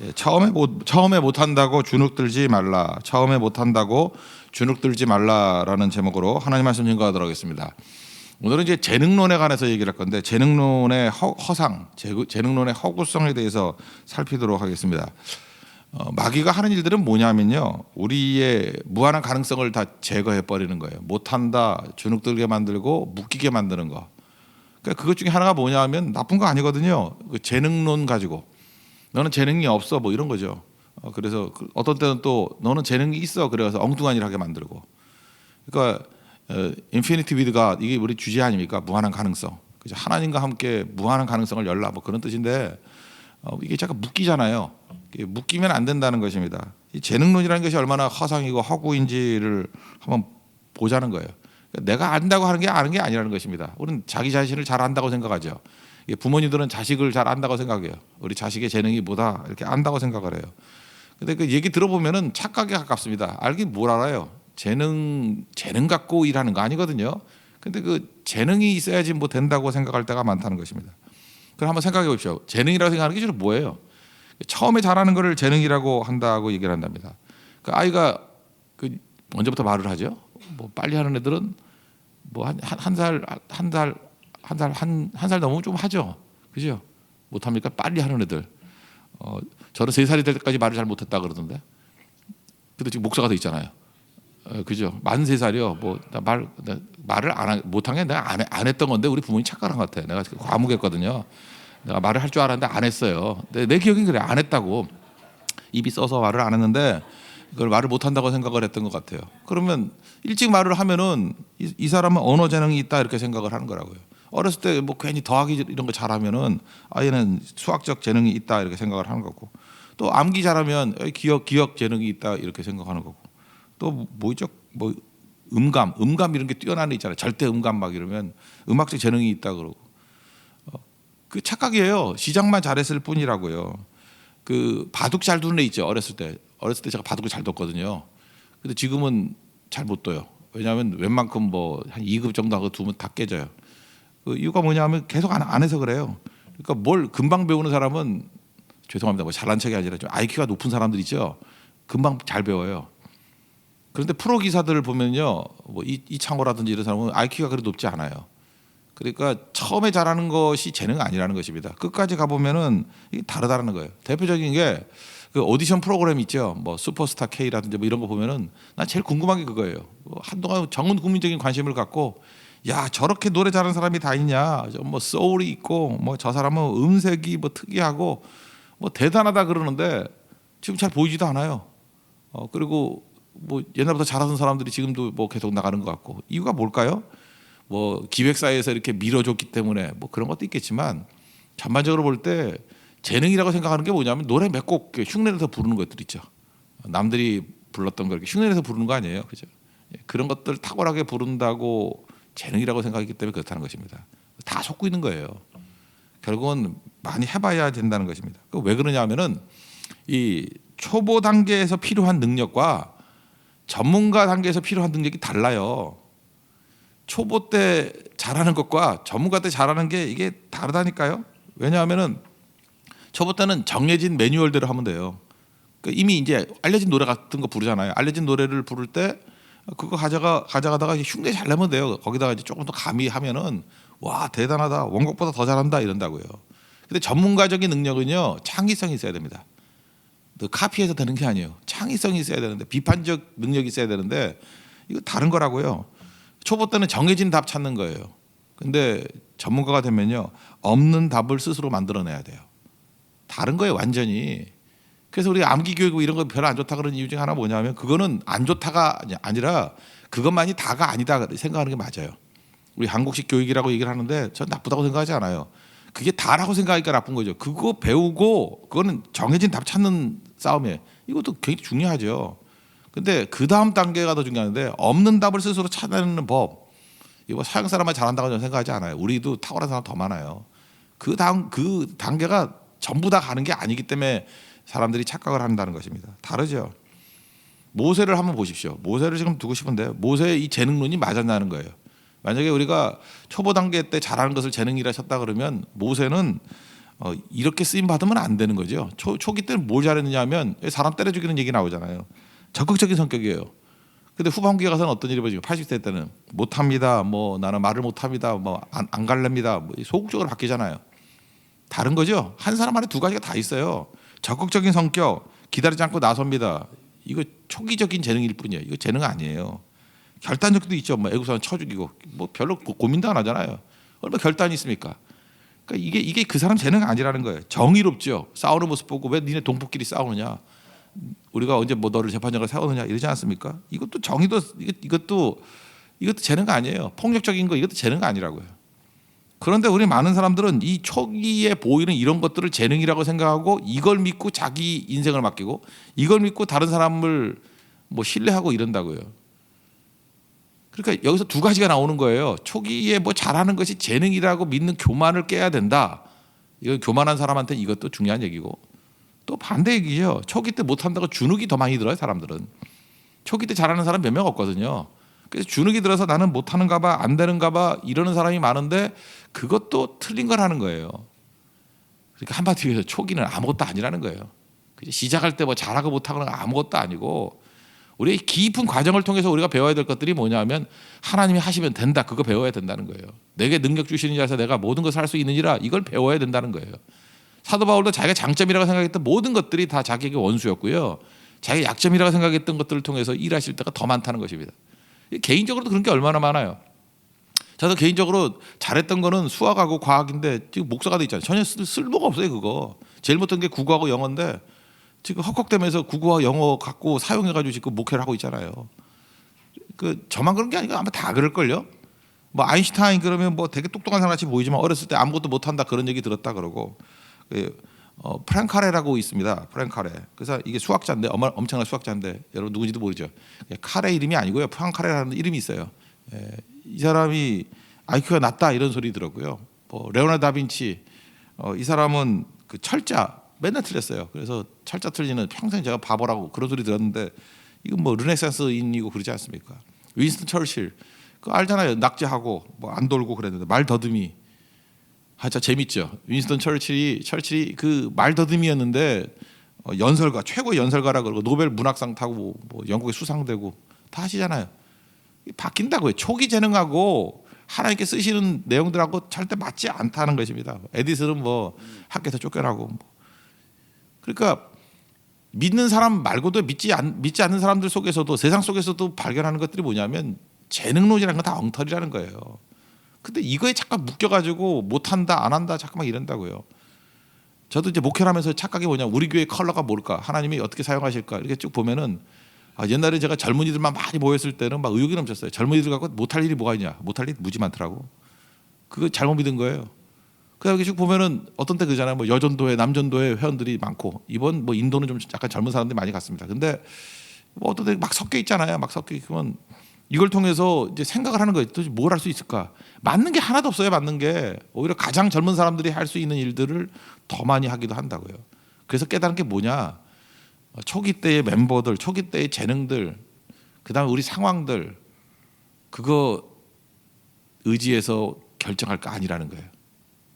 예, 처음에 못 처음에 못 한다고 주눅 들지 말라. 처음에 못 한다고 주눅 들지 말라라는 제목으로 하나님 말씀 증거하도록 하겠습니다. 오늘은 이제 재능론에 관해서 얘기를 할 건데 재능론의 허, 재- 재능론의 허구성에 대해서 살피도록 하겠습니다. 어, 마귀가 하는 일들은 뭐냐면요, 우리의 무한한 가능성을 다 제거해 버리는 거예요. 못한다, 주눅들게 만들고 묶이게 만드는 거. 그러니까 그것 중에 하나가 뭐냐하면 나쁜 거 아니거든요. 그 재능론 가지고 너는 재능이 없어 뭐 이런 거죠. 어, 그래서 그 어떤 때는 또 너는 재능이 있어 그래서 엉뚱한 일 하게 만들고. 그러니까 어, 인피니티 위드가 이게 우리 주제 아닙니까? 무한한 가능성. 그죠? 하나님과 함께 무한한 가능성을 열라 뭐 그런 뜻인데 어, 이게 자꾸 묶이잖아요. 묶이면 안 된다는 것입니다. 이 재능론이라는 것이 얼마나 허상이고 허구인지를 한번 보자는 거예요. 그러니까 내가 안다고 하는 게 아는 게 아니라는 것입니다. 우리는 자기 자신을 잘 안다고 생각하죠. 이게 부모님들은 자식을 잘 안다고 생각해요. 우리 자식의 재능이 뭐다 이렇게 안다고 생각을 해요. 근데 그 얘기 들어보면은 착각에 가깝습니다. 알긴 뭘 알아요. 재능 재능 갖고 일하는 거 아니거든요. 근데 그 재능이 있어야지 뭐 된다고 생각할 때가 많다는 것입니다. 그럼 한번 생각해 보십시오. 재능이라고 생각하는 게 주로 뭐예요? 처음에 잘하는 거를 재능이라고 한다고 얘기를 한답니다. 그 아이가 그 언제부터 말을 하죠? 뭐 빨리 하는 애들은 뭐 한 한 살한살 한 살 한 한 살 넘으면 좀 하죠. 그죠? 못 합니까? 빨리 하는 애들. 어 저는 세 살이 될 때까지 말을 잘 못했다 그러던데. 근데 지금 목사가 돼 있잖아요. 어, 그죠? 만 세 살이요. 뭐말 말을 안 못한 게 내가 안, 해- 안 했던 건데 우리 부모님 착각한 것 같아. 내가 과묵했거든요. 내가 말을 할 줄 알았는데 안 했어요. 내, 내 기억엔 그래 안 했다고 입이 써서 말을 안 했는데 이걸 말을 못 한다고 생각을 했던 것 같아요. 그러면 일찍 말을 하면은 이, 이 사람은 언어 재능이 있다 이렇게 생각을 하는 거라고요. 어렸을 때 뭐 괜히 더하기 이런 거 잘하면은 아이는 수학적 재능이 있다 이렇게 생각을 하는 거고. 또 암기 잘하면 기억 기억 재능이 있다 이렇게 생각하는 거고. 또 뭐 있죠? 뭐 음감 음감 이런 게 뛰어난 애 있잖아요. 절대 음감 막 이러면 음악적 재능이 있다 그러고. 어, 그 착각이에요. 시작만 잘했을 뿐이라고요. 그 바둑 잘 두는 애 있죠 어렸을 때. 어렸을 때 제가 바둑을 잘 뒀거든요. 근데 지금은 잘 못 둬요. 왜냐하면 웬만큼 뭐 한 2급 정도 하고 두면 다 깨져요 그 이유가 뭐냐면 계속 안, 안 해서 그래요 그러니까 뭘 금방 배우는 사람은 죄송합니다 뭐 잘난 척이 아니라 좀 IQ가 높은 사람들 있죠 금방 잘 배워요 그런데 프로 기사들을 보면요, 뭐 이, 이창호라든지 이런 사람은 IQ가 그리 높지 않아요. 그러니까 처음에 잘하는 것이 재능 아니라는 것입니다. 끝까지 가 보면은 이게 다르다는 거예요. 대표적인 게 그 오디션 프로그램 있죠. 뭐 슈퍼스타 K라든지 뭐 이런 거 보면은 난 제일 궁금한 게 그거예요. 뭐 한동안 전 국민적인 관심을 갖고 야 저렇게 노래 잘하는 사람이 다 있냐? 뭐 소울이 있고 뭐 저 사람은 음색이 뭐 특이하고 뭐 대단하다 그러는데 지금 잘 보이지도 않아요. 어 그리고 뭐 옛날부터 잘하던 사람들이 지금도 뭐 계속 나가는 것 같고 이유가 뭘까요? 뭐 기획사에서 이렇게 밀어줬기 때문에 뭐 그런 것도 있겠지만 전반적으로 볼 때 재능이라고 생각하는 게 뭐냐면 노래 몇 곡 흉내내서 부르는 것들 있죠. 남들이 불렀던 걸 흉내내서 부르는 거 아니에요, 그죠? 예, 그런 것들 탁월하게 부른다고 재능이라고 생각하기 때문에 그렇다는 것입니다. 다 속고 있는 거예요. 결국은 많이 해봐야 된다는 것입니다. 그왜 그러냐면은 이 초보 단계에서 필요한 능력과 전문가 단계에서 필요한 능력이 달라요. 초보 때 잘하는 것과 전문가 때 잘하는 게 이게 다르다니까요. 왜냐하면은 초보 때는 정해진 매뉴얼대로 하면 돼요. 그 이미 이제 알려진 노래 같은 거 부르잖아요. 알려진 노래를 부를 때 그거 가져가 가져가다가 흉내 잘 내면 돼요. 거기다가 이제 조금 더 가미하면은 와 대단하다 원곡보다 더 잘한다 이런다고요. 근데 전문가적인 능력은요 창의성이 있어야 됩니다. 그 카피해서 되는 게 아니에요. 창의성이 있어야 되는데 비판적 능력이 있어야 되는데 이거 다른 거라고요. 초보 때는 정해진 답 찾는 거예요. 근데 전문가가 되면요 없는 답을 스스로 만들어내야 돼요. 다른 거예요 완전히. 그래서 우리 암기 교육 뭐 이런 거 별로 안 좋다 그런 이유 중에 하나 뭐냐면 그거는 안 좋다가 아니- 아니라 그것만이 다가 아니다 생각하는 게 맞아요. 우리 한국식 교육이라고 얘기를 하는데 전 나쁘다고 생각하지 않아요. 그게 다라고 생각하니까 나쁜 거죠. 그거 배우고 그거는 정해진 답 찾는 싸움이에요. 이것도 굉장히 중요하죠. 근데 그 다음 단계가 더 중요한데 없는 답을 스스로 찾아내는 법. 이거 서양 사람만 잘한다고 저는 생각하지 않아요. 우리도 탁월한 사람 더 많아요. 그 다음 그 단계가 전부 다 가는 게 아니기 때문에 사람들이 착각을 한다는 것입니다. 다르죠. 모세를 한번 보십시오. 모세를 지금 두고 싶은데 모세의 이 재능론이 맞았냐는 거예요. 만약에 우리가 초보 단계 때 잘하는 것을 재능이라 쳤다 그러면 모세는 어, 이렇게 쓰임 받으면 안 되는 거죠. 초, 초기 때는 뭘 잘했느냐면 사람 때려 죽이는 얘기 나오잖아요. 적극적인 성격이에요. 근데 후반기에 가서는 어떤 일이 벌어지고 80대 때는 못합니다. 뭐 나는 말을 못합니다. 뭐안 안 갈랍니다. 뭐 소극적으로 바뀌잖아요. 다른 거죠. 한 사람 안에 두 가지가 다 있어요. 적극적인 성격, 기다리지 않고 나섭니다. 이거 초기적인 재능일 뿐이에요. 이거 재능 아니에요. 결단력도 있죠. 뭐 애국사는 쳐 죽이고 뭐 별로 고- 고민도 안 하잖아요. 얼마 결단이 있습니까? 그러니까 이게 이게 그 사람 재능 아니라는 거예요. 정의롭죠. 싸우는 모습 보고 왜 니네 동포끼리 싸우느냐? 우리가 언제 뭐 너를 재판장을 세우느냐 이러지 않습니까? 이것도 정의도 이것- 이것도 이것도 재능 아니에요. 폭력적인 거 이것도 재능 아니라고요. 그런데 우리 많은 사람들은 이 초기에 보이는 이런 것들을 재능이라고 생각하고 이걸 믿고 자기 인생을 맡기고 이걸 믿고 다른 사람을 뭐 신뢰하고 이런다고요. 그러니까 여기서 두 가지가 나오는 거예요. 초기에 뭐 잘하는 것이 재능이라고 믿는 교만을 깨야 된다. 이건 교만한 사람한테 이것도 중요한 얘기고 또 반대 얘기죠. 초기 때 못한다고 주눅이 더 많이 들어요. 사람들은 초기 때 잘하는 사람 몇 명 없거든요. 그래서 주눅이 들어서 나는 못하는가 봐, 안 되는가 봐 이러는 사람이 많은데 그것도 틀린 걸 하는 거예요. 그러니까 한마디로 해서 초기는 아무것도 아니라는 거예요. 시작할 때 뭐 잘하고 못하고는 아무것도 아니고 우리의 깊은 과정을 통해서 우리가 배워야 될 것들이 뭐냐면 하나님이 하시면 된다. 그거 배워야 된다는 거예요. 내게 능력 주시는 자에서 내가 모든 것을 할 수 있느니라 이걸 배워야 된다는 거예요. 사도 바울도 자기가 장점이라고 생각했던 모든 것들이 다 자기에게 원수였고요. 자기 약점이라고 생각했던 것들을 통해서 일하실 때가 더 많다는 것입니다. 개인적으로도 그런 게 얼마나 많아요. 저도 개인적으로 잘했던 거는 수학하고 과학인데 지금 목사가 돼 있잖아요. 전혀 쓸, 쓸모가 없어요 그거. 제일 못한 게 국어하고 영어인데 지금 헉헉대면서 국어와 영어 갖고 사용해가지고 지금 목회를 하고 있잖아요. 그 저만 그런 게 아니고 아마 다 그럴 걸요. 뭐 아인슈타인 그러면 뭐 되게 똑똑한 사람 같이 보이지만 어렸을 때 아무것도 못한다 그런 얘기 들었다 그러고 그 어, 프랭카레라고 있습니다. 프랭카레. 그래서 이게 수학자인데 어마, 엄청난 수학자인데 여러분 누군지도 모르죠. 카레 이름이 아니고요. 프랑카레라는 이름이 있어요. 예, 이 사람이 IQ가 낮다 이런 소리 들었고요. 뭐 레오나르도 다빈치 어, 이 사람은 그 철자 맨날 틀렸어요. 그래서 철자 틀리는 평생 제가 바보라고 그런 소리 들었는데 이건 뭐 르네상스인이고 그러지 않습니까? 윈스턴 철칠 그 알잖아요. 낙제하고 뭐 안 돌고 그랬는데 말 더듬이 하자 재밌죠. 윈스턴 철칠이 철칠이 그 말 더듬이였는데 어, 연설가 최고 의 연설가라 그러고 노벨 문학상 타고 뭐 영국에 수상되고 다 하시잖아요. 바뀐다고요. 초기 재능하고 하나님께 쓰시는 내용들하고 절대 맞지 않다는 것입니다. 에디슨은 뭐 학교에서 쫓겨나고 뭐. 그러니까 믿는 사람 말고도 믿지 않, 믿지 않는 사람들 속에서도 세상 속에서도 발견하는 것들이 뭐냐면 재능론이라는 건 다 엉터리라는 거예요. 근데 이거에 잠깐 묶여가지고 못한다 안 한다 잠깐만 이런다고요. 저도 이제 목회를 하면서 착각이 뭐냐 우리 교회 컬러가 뭘까 하나님이 어떻게 사용하실까 이렇게 쭉 보면은 아, 옛날에 제가 젊은이들만 많이 모였을 때는 막 의욕이 넘쳤어요. 젊은이들 갖고 못할 일이 뭐가 있냐 못할 일 무지 많더라고. 그거 잘못 믿은 거예요. 그다음에 쭉 보면은 어떤 때 그잖아요. 뭐 여전도회, 남전도회 회원들이 많고 이번 뭐 인도는 좀 약간 젊은 사람들이 많이 갔습니다. 근데 뭐 어떤 때 막 섞여 있잖아요. 막 섞여 있으면 이걸 통해서 이제 생각을 하는 거예요. 도대체 뭘 할 수 있을까? 맞는 게 하나도 없어요. 맞는 게 오히려 가장 젊은 사람들이 할 수 있는 일들을 더 많이 하기도 한다고요. 그래서 깨달은 게 뭐냐? 어, 초기 때의 멤버들, 초기 때의 재능들, 그다음에 우리 상황들 그거 의지해서 결정할 거 아니라는 거예요.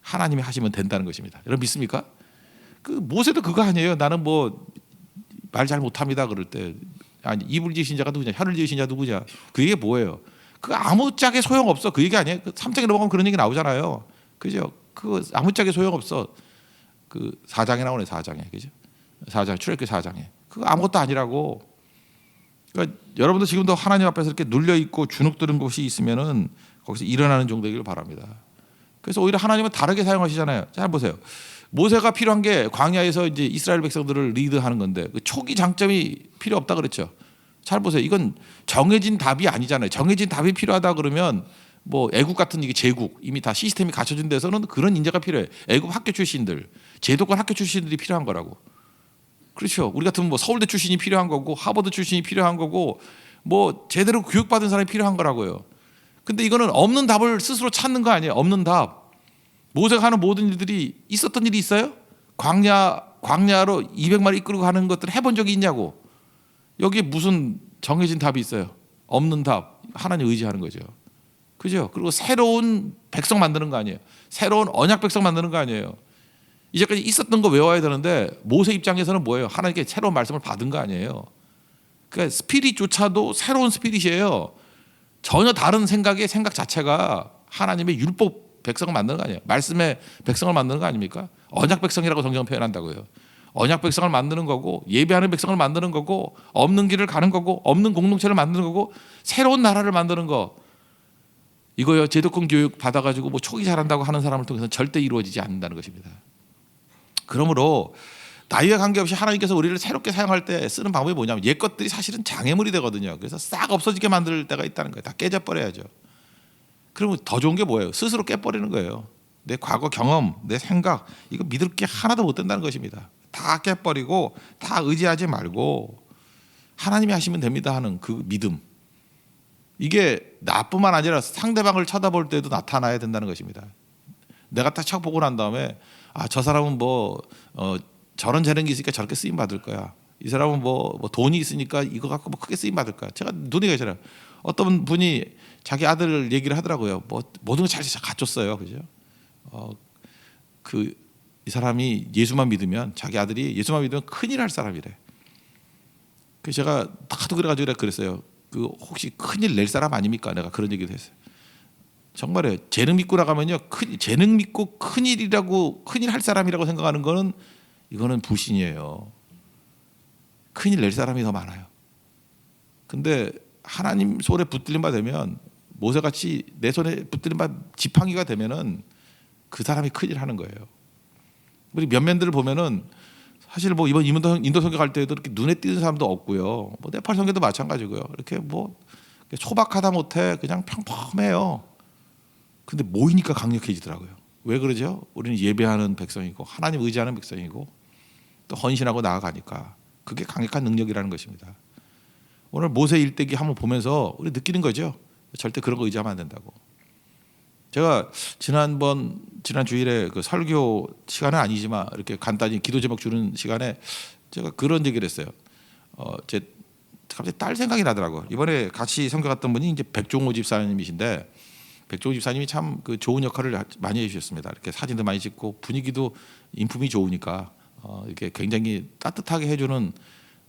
하나님이 하시면 된다는 것입니다. 여러분 믿습니까? 그 모세도 그거 아니에요. 나는 뭐 말 잘 못합니다. 그럴 때 아니 입을 지으신 자가 누구냐, 혀를 지으신 자 누구냐. 그 얘기 뭐예요? 그 아무짝에 소용 없어. 그 얘기 아니에요. 그 3장에 넘어가면 그런 얘기 나오잖아요. 그죠? 그 아무짝에 소용 없어. 그 4장에 나오네 4장에 그죠? 4장 출애굽기 4장에 그거 아무것도 아니라고. 그러니까 여러분도 지금도 하나님 앞에서 이렇게 눌려 있고 주눅 드는 곳이 있으면은 거기서 일어나는 정도이길 바랍니다. 그래서 오히려 하나님은 다르게 사용하시잖아요. 잘 보세요. 모세가 필요한 게 광야에서 이제 이스라엘 백성들을 리드하는 건데 그 초기 장점이 필요 없다 그랬죠. 잘 보세요. 이건 정해진 답이 아니잖아요. 정해진 답이 필요하다 그러면 뭐 애국 같은 이게 제국 이미 다 시스템이 갖춰진 데서는 그런 인재가 필요해. 애국 학교 출신들, 제도권 학교 출신들이 필요한 거라고. 그렇죠. 우리 같은 뭐 서울대 출신이 필요한 거고 하버드 출신이 필요한 거고 뭐 제대로 교육받은 사람이 필요한 거라고요. 근데 이거는 없는 답을 스스로 찾는 거 아니에요. 없는 답. 모세가 하는 모든 일들이 있었던 일이 있어요? 광야 광야로 200마리 이끌고 가는 것들 해본 적이 있냐고. 여기에 무슨 정해진 답이 있어요? 없는 답. 하나님 의지하는 거죠. 그죠? 그리고 새로운 백성 만드는 거 아니에요. 새로운 언약 백성 만드는 거 아니에요. 이제까지 있었던 거 외워야 되는데 모세 입장에서는 뭐예요? 하나님께 새로운 말씀을 받은 거 아니에요. 그러니까 스피릿조차도 새로운 스피릿이에요. 전혀 다른 생각의 생각 자체가 하나님의 율법 백성을 만드는 거 아니에요. 말씀의 백성을 만드는 거 아닙니까? 언약 백성이라고 성경 표현한다고요. 언약 백성을 만드는 거고 예배하는 백성을 만드는 거고 없는 길을 가는 거고 없는 공동체를 만드는 거고 새로운 나라를 만드는 거 이거요 제도권 교육 받아가지고 뭐 초기 잘한다고 하는 사람을 통해서 절대 이루어지지 않는다는 것입니다. 그러므로 나이와 관계없이 하나님께서 우리를 새롭게 사용할 때 쓰는 방법이 뭐냐면 옛 것들이 사실은 장애물이 되거든요. 그래서 싹 없어지게 만들 때가 있다는 거예요. 다 깨져버려야죠. 그러면 더 좋은 게 뭐예요? 스스로 깨버리는 거예요. 내 과거 경험, 내 생각 이거 믿을 게 하나도 못 된다는 것입니다. 다 깨버리고 다 의지하지 말고 하나님이 하시면 됩니다 하는 그 믿음. 이게 나뿐만 아니라 상대방을 쳐다볼 때도 나타나야 된다는 것입니다. 내가 딱쳐 보고 난 다음에 아 저 사람은 뭐 어, 저런 재능이 있으니까 저렇게 쓰임 받을 거야. 이 사람은 뭐, 뭐 돈이 있으니까 이거 갖고 뭐 크게 쓰임 받을 거야. 제가 눈에 계시잖아요. 어떤 분이 자기 아들 얘기를 하더라고요. 뭐 모든 걸잘 갖췄어요, 그죠? 어 그 이 사람이 예수만 믿으면 자기 아들이 예수만 믿으면 큰일 할 사람이래. 그 제가 하도 그래가지고 그랬어요. 그 혹시 큰일 낼 사람 아닙니까? 내가 그런 얘기도 했어요. 정말요. 재능 믿고 나가면요. 큰 재능 믿고 큰일이라고 큰일 할 사람이라고 생각하는 거는 이거는 불신이에요. 큰일 낼 사람이 더 많아요. 근데 하나님 손에 붙들린 바 되면 모세같이 내 손에 붙들린 바 지팡이가 되면은 그 사람이 큰일 하는 거예요. 우리 면면들을 보면은 사실 뭐 이번 인도 인도 갈 때도 이렇게 눈에 띄는 사람도 없고요. 뭐 네팔 선교도 마찬가지고요. 이렇게 뭐 소박하다 못해 그냥 평범해요. 근데 모이니까 강력해지더라고요. 왜 그러죠? 우리는 예배하는 백성이고 하나님 의지하는 백성이고 또 헌신하고 나아가니까 그게 강력한 능력이라는 것입니다. 오늘 모세 일대기 한번 보면서 우리 느끼는 거죠. 절대 그런 거 의지하면 안 된다고. 제가 지난번 지난 주일에 그 설교 시간은 아니지만 이렇게 간단히 기도 제목 주는 시간에 제가 그런 얘기를 했어요. 어, 제 갑자기 딸 생각이 나더라고. 이번에 같이 선교 갔던 분이 이제 백종호 집사님이신데 백종호 집사님이 참 그 좋은 역할을 많이 해주셨습니다. 이렇게 사진도 많이 찍고 분위기도 인품이 좋으니까 어, 이렇게 굉장히 따뜻하게 해주는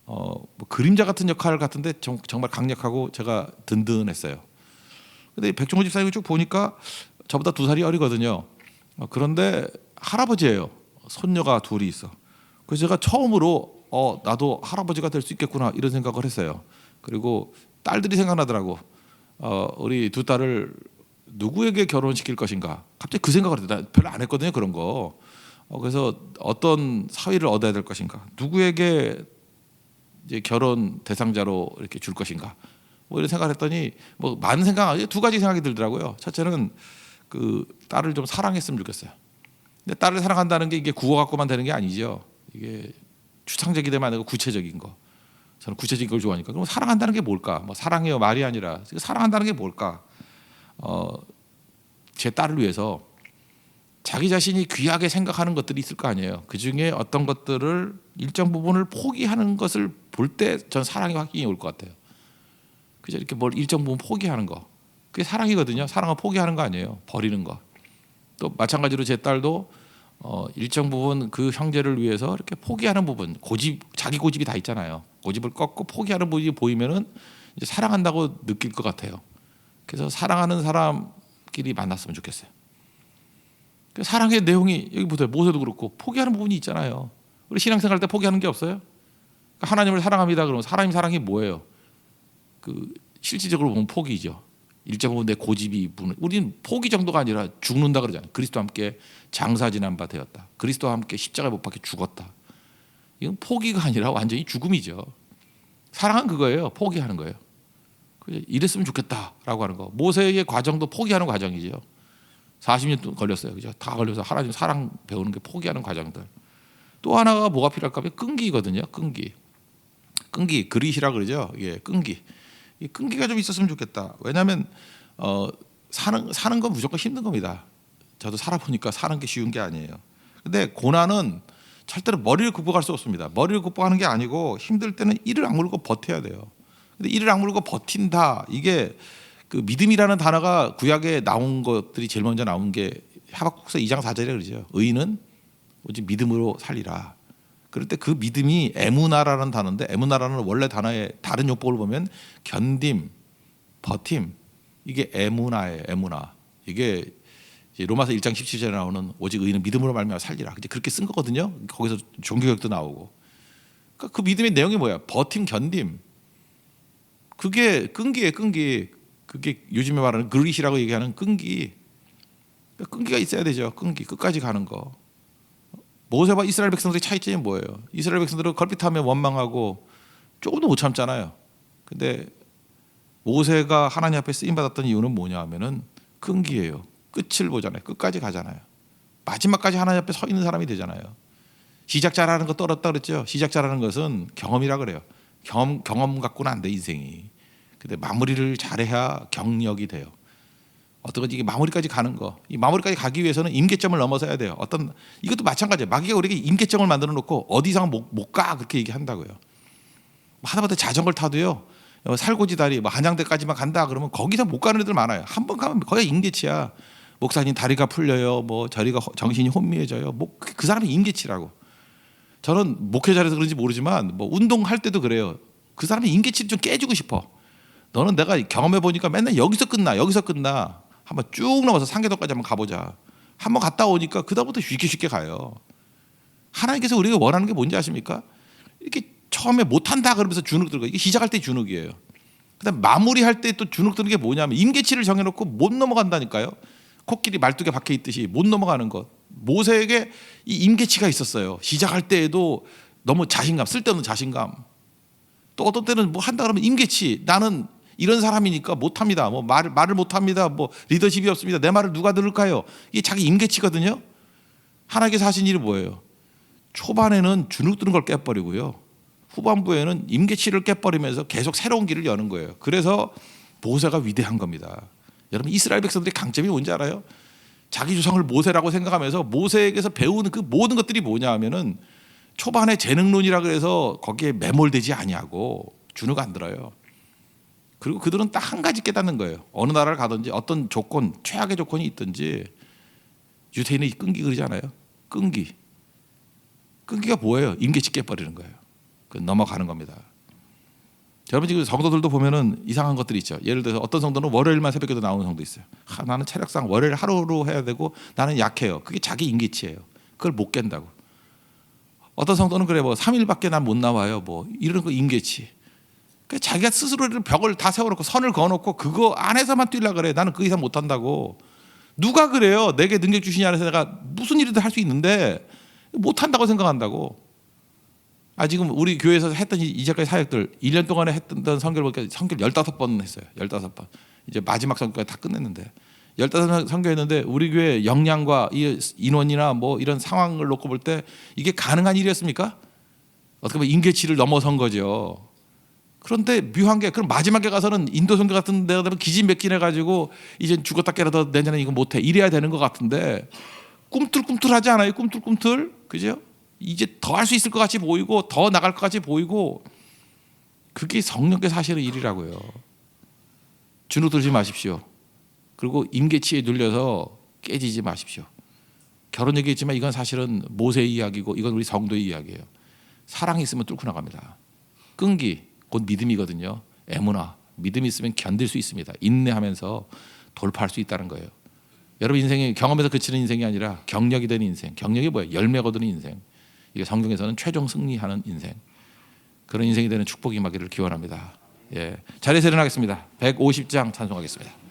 어, 뭐 그림자 같은 역할 같은데 정, 정말 강력하고 제가 든든했어요. 근데 백종호 집사님을 쭉 보니까 저보다 두 살이 어리거든요. 어, 그런데 할아버지예요. 손녀가 둘이 있어. 그래서 제가 처음으로 어 나도 할아버지가 될 수 있겠구나 이런 생각을 했어요. 그리고 딸들이 생각나더라고. 어 우리 두 딸을 누구에게 결혼시킬 것인가. 갑자기 그 생각을 했다. 별로 안 했거든요 그런 거. 어, 그래서 어떤 사위를 얻어야 될 것인가. 누구에게 이제 결혼 대상자로 이렇게 줄 것인가. 뭐 이런 생각을 했더니 뭐 많은 생각 두 가지 생각이 들더라고요. 첫째는 그 딸을 좀 사랑했으면 좋겠어요. 근데 딸을 사랑한다는 게 이게 구호 갖고만 되는 게 아니죠. 이게 추상적이 되면 안 되고 구체적인 거. 저는 구체적인 걸 좋아하니까. 그럼 사랑한다는 게 뭘까? 뭐 사랑해요 말이 아니라 사랑한다는 게 뭘까? 어, 제 딸을 위해서 자기 자신이 귀하게 생각하는 것들이 있을 거 아니에요. 그 중에 어떤 것들을 일정 부분을 포기하는 것을 볼 때 전 사랑의 확신이 올 것 같아요. 그죠? 이렇게 뭘 일정 부분 포기하는 거. 그게 사랑이거든요. 사랑은 포기하는 거 아니에요. 버리는 거. 또 마찬가지로 제 딸도 어, 일정 부분 그 형제를 위해서 이렇게 포기하는 부분, 고집, 자기 고집이 다 있잖아요. 고집을 꺾고 포기하는 부분이 보이면은 이제 사랑한다고 느낄 것 같아요. 그래서 사랑하는 사람끼리 만났으면 좋겠어요. 그 사랑의 내용이 여기 보세요. 모세도 그렇고 포기하는 부분이 있잖아요. 우리 신앙생활 때 포기하는 게 없어요? 하나님을 사랑합니다. 그러면 하나님 사랑이 뭐예요? 그 실질적으로 보면 포기죠. 일정 부분 내 고집이 부는 우리는 포기 정도가 아니라 죽는다 그러잖아요. 그리스도와 함께 장사 지난 바 되었다. 그리스도와 함께 십자가에 못 박혀 죽었다. 이건 포기가 아니라 완전히 죽음이죠. 사랑은 그거예요. 포기하는 거예요. 이랬으면 좋겠다라고 하는 거. 모세의 과정도 포기하는 과정이죠. 40년 동안 걸렸어요. 그죠? 다 걸려서 하나님 사랑 배우는 게 포기하는 과정들. 또 하나가 뭐가 필요할까 끈기거든요. 끈기. 끈기 그릿이라 그러죠. 예, 끈기. 이 끈기가 좀 있었으면 좋겠다. 왜냐하면 어, 사는 사는 건 무조건 힘든 겁니다. 저도 살아보니까 사는 게 쉬운 게 아니에요. 근데 고난은 절대로 머리를 극복할 수 없습니다. 머리를 극복하는 게 아니고 힘들 때는 이를 악물고 버텨야 돼요. 근데 이를 악물고 버틴다 이게 그 믿음이라는 단어가 구약에 나온 것들이 제일 먼저 나온 게 하박국서 2장 4절에 그러죠. 의인은 오직 믿음으로 살리라. 그럴 때 그 믿음이 에무나라는 단어인데 에무나라는 원래 단어의 다른 용법을 보면 견딤, 버팀 이게 에무나예요. 에무나 이게 로마서 1장 17절에 나오는 오직 의인은 믿음으로 말미암아 살리라. 그렇게 쓴 거거든요. 거기서 종교개혁도 나오고. 그러니까 그 믿음의 내용이 뭐야? 버팀, 견딤. 그게 끈기예요. 끈기. 그게 요즘에 말하는 그릿이라고 얘기하는 끈기. 그러니까 끈기가 있어야 되죠. 끈기. 끝까지 가는 거. 모세와 이스라엘 백성들의 차이점이 뭐예요? 이스라엘 백성들은 걸핏하면 원망하고 조금도 못 참잖아요. 근데 모세가 하나님 앞에 쓰임 받았던 이유는 뭐냐 하면은 끈기예요. 끝을 보잖아요. 끝까지 가잖아요. 마지막까지 하나님 앞에 서 있는 사람이 되잖아요. 시작자라는 거 떨었다 그랬죠. 시작자라는 것은 경험이라 그래요. 경험 경험 갖고는 안 돼 인생이. 근데 마무리를 잘해야 경력이 돼요. 어떤 건 이게 마무리까지 가는 거. 이 마무리까지 가기 위해서는 임계점을 넘어서야 돼요. 어떤 이것도 마찬가지예요. 마귀가 우리에게 임계점을 만들어 놓고 어디 이상 못 가 그렇게 얘기한다고요. 하다못해 자전거를 타도요. 어, 살고지 다리 뭐 한양대까지만 간다 그러면 거기서 못 가는 애들 많아요. 한 번 가면 거의 임계치야. 목사님 다리가 풀려요. 뭐 저리가 허- 정신이 혼미해져요. 뭐 그 사람이 임계치라고. 저는 목회자라서 그런지 모르지만 뭐 운동할 때도 그래요. 그 사람이 임계치를 좀 깨주고 싶어. 너는 내가 경험해 보니까 맨날 여기서 끝나, 여기서 끝나. 한번 쭉 넘어서 상계도까지 한번 가보자. 한번 갔다 오니까 그다음부터 쉽게 쉽게 가요. 하나님께서 우리가 원하는 게 뭔지 아십니까? 이렇게 처음에 못한다 그러면서 주눅 들고 이게 시작할 때 주눅이에요. 그다음 마무리할 때 또 주눅 드는 게 뭐냐면 임계치를 정해놓고 못 넘어간다니까요. 코끼리 말뚝에 박혀 있듯이 못 넘어가는 것. 모세에게 이 임계치가 있었어요. 시작할 때에도 너무 자신감, 쓸데없는 자신감. 또 어떤 때는 뭐 한다 그러면 임계치. 나는 이런 사람이니까 못합니다. 뭐 말을 말을 못합니다. 뭐 리더십이 없습니다. 내 말을 누가 들을까요? 이게 자기 임계치거든요. 하나님께서 하신 일이 뭐예요? 초반에는 주눅 드는 걸 깨버리고요. 후반부에는 임계치를 깨버리면서 계속 새로운 길을 여는 거예요. 그래서 모세가 위대한 겁니다. 여러분 이스라엘 백성들의 강점이 뭔지 알아요? 자기 조상을 모세라고 생각하면서 모세에게서 배우는 그 모든 것들이 뭐냐 하면은 초반에 재능론이라 그래서 거기에 매몰되지 아니하고 주눅 안 들어요. 그리고 그들은 딱 한 가지 깨닫는 거예요. 어느 나라를 가든지 어떤 조건, 최악의 조건이 있든지 유태인의 끈기 그러잖아요. 끈기. 끈기가 뭐예요? 임계치 깨버리는 거예요. 그 넘어가는 겁니다. 여러분 지금 성도들도 보면은 이상한 것들이 있죠. 예를 들어서 어떤 성도는 월요일만 새벽에도 나오는 성도 있어요. 하, 나는 체력상 월요일 하루로 해야 되고 나는 약해요. 그게 자기 임계치예요. 그걸 못 깬다고. 어떤 성도는 그래 뭐 3일밖에 난 못 나와요. 뭐 이런 거 임계치. 그 자기가 스스로를 벽을 다 세워놓고 선을 그어놓고 그거 안에서만 뛰려 그래. 나는 그 이상 못한다고. 누가 그래요? 내게 능력 주시니 안에서 내가 무슨 일이든 할 수 있는데 못한다고 생각한다고. 아 지금 우리 교회에서 했던 이- 이제까지 사역들 1년 동안에 했던 선교를 보니까 선교를 15번 했어요. 15번. 이제 마지막 선교까지 다 끝냈는데 15번 선교했는데 우리 교회 역량과 이 인원이나 뭐 이런 상황을 놓고 볼 때 이게 가능한 일이었습니까? 어떻게 보면 임계치를 넘어선 거죠. 그런데 묘한 게 그럼 마지막에 가서는 인도 선교 같은 데가 되면 기진맥진해 가지고 이제 죽었다 깨라도 내년에 이거 못해 이래야 되는 것 같은데 꿈틀꿈틀하지 않아요? 꿈틀꿈틀 그죠? 이제 더 할 수 있을 것 같이 보이고 더 나갈 것 같이 보이고 그게 성령께서 하시는 일이라고요. 주눅 들지 마십시오. 그리고 임계치에 눌려서 깨지지 마십시오. 결혼 얘기했지만 이건 사실은 모세의 이야기고 이건 우리 성도의 이야기예요. 사랑이 있으면 뚫고 나갑니다. 끈기 곧 믿음이거든요. 에무나 믿음이 있으면 견딜 수 있습니다. 인내하면서 돌파할 수 있다는 거예요. 여러분 인생이 경험에서 그치는 인생이 아니라 경력이 되는 인생. 경력이 뭐예요? 열매 거두는 인생. 이게 성경에서는 최종 승리하는 인생. 그런 인생이 되는 축복이 임하기를 기원합니다. 예. 자리에서 일어나겠습니다. 150장 찬송하겠습니다.